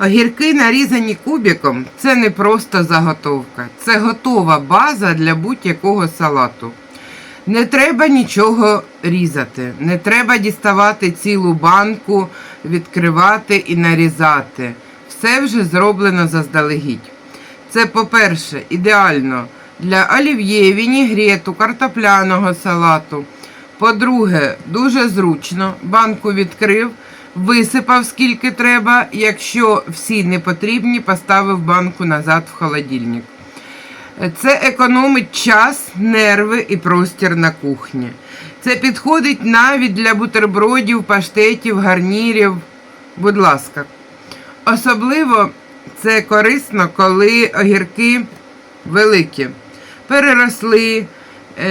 Огірки нарізані кубиком це не просто заготовка, це готова база для будь-якого салату. Не треба нічого різати, не треба діставати цілу банку, відкривати і нарізати. Все вже зроблено заздалегідь. Це, по-перше, ідеально для олів'є, вінігрету, картопляного салату. По-друге, дуже зручно. Банку відкрив, висипав скільки треба. Якщо всі не потрібні, поставив банку назад в холодильник. Це економить час, нерви і простір на кухні. Це підходить навіть для бутербродів, паштетів, гарнірів. Будь ласка. Особливо це корисно, коли огірки великі. Переросли,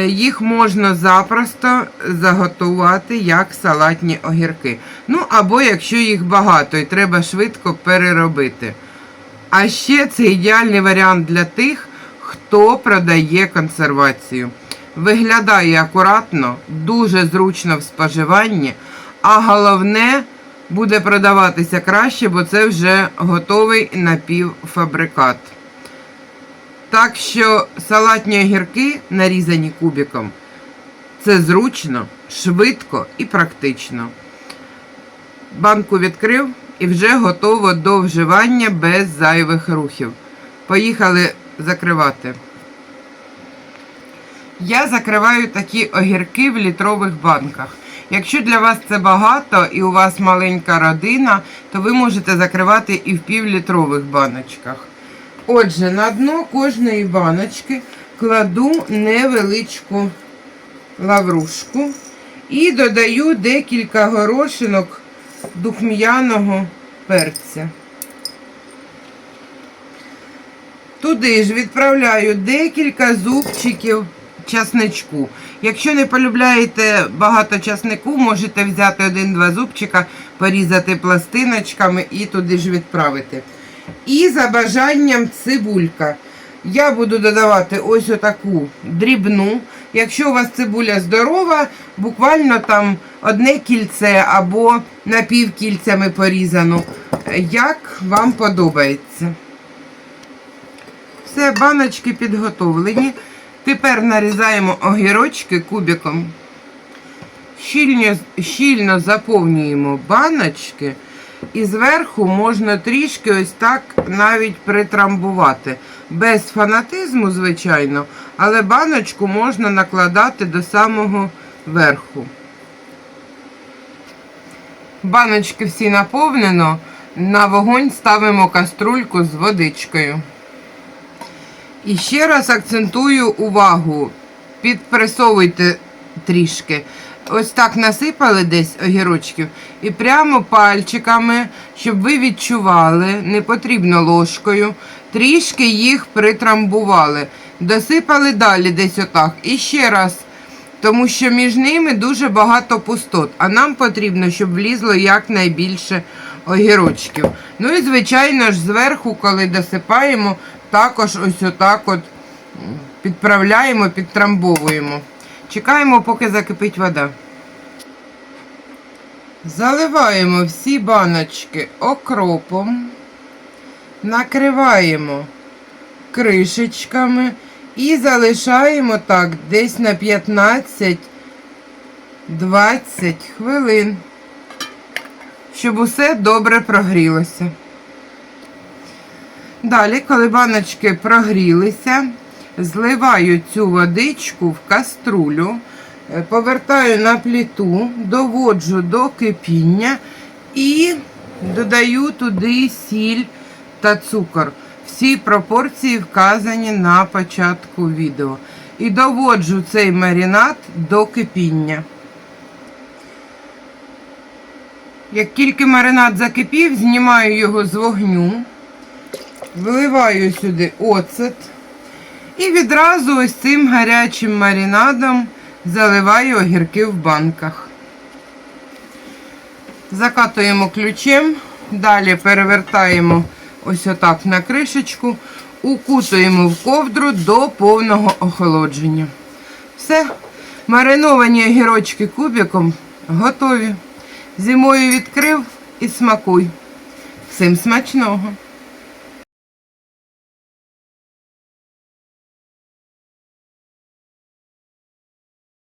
їх можна запросто заготувати як салатні огірки. Ну або якщо їх багато і треба швидко переробити. А ще це ідеальний варіант для тих, хто продає консервацію. Виглядає акуратно, дуже зручно в споживанні, а головне буде продаватися краще, бо це вже готовий напівфабрикат. Так що салатні огірки, нарізані кубиком, це зручно, швидко і практично. Банку відкрив і вже готово до вживання без зайвих рухів. Поїхали закривати. Я закриваю такі огірки в літрових банках. Якщо для вас це багато і у вас маленька родина, то ви можете закривати і в півлітрових баночках. Отже, на дно кожної баночки кладу невеличку лаврушку і додаю декілька горошинок духм'яного перця. Туди ж відправляю декілька зубчиків часничку. Якщо не полюбляєте багато часнику, можете взяти один-два зубчика, порізати пластиночками і туди ж відправити. І за бажанням цибулька. Я буду додавати ось отаку дрібну. Якщо у вас цибуля здорова, буквально там одне кільце або напівкільцями порізану, як вам подобається. Все, баночки підготовлені. Тепер нарізаємо огірочки кубиком. Щільно, щільно заповнюємо баночки. І зверху можна трішки ось так навіть притрамбувати. Без фанатизму, звичайно, але баночку можна накладати до самого верху. Баночки всі наповнено. На вогонь ставимо каструльку з водичкою. І ще раз акцентую увагу. Підпресовуйте трішки. Ось так насипали десь огірочків і прямо пальчиками, щоб ви відчували, не потрібно ложкою, трішки їх притрамбували. Досипали далі десь отак. І ще раз, тому що між ними дуже багато пустот, а нам потрібно, щоб влізло якнайбільше огірочків. Ну і, звичайно ж, зверху, коли досипаємо, також ось отак от підправляємо, підтрамбовуємо. Чекаємо, поки закипить вода. Заливаємо всі баночки окропом, накриваємо кришечками і залишаємо так десь на 15-20 хвилин, щоб усе добре прогрілося. Далі, коли баночки прогрілися, зливаю цю водичку в каструлю, е, повертаю на плиту, доводжу до кипіння і додаю туди сіль та цукор. Всі пропорції вказані на початку відео. І доводжу цей маринад до кипіння. Як тільки маринад закипів, знімаю його з вогню, виливаю сюди оцет. І відразу ось цим гарячим маринадом заливаю огірки в банках. Закатуємо ключем, далі перевертаємо ось отак на кришечку, укутуємо в ковдру до повного охолодження. Все, мариновані огірочки кубиком готові. Зимою відкрив і смакуй. Всім смачного!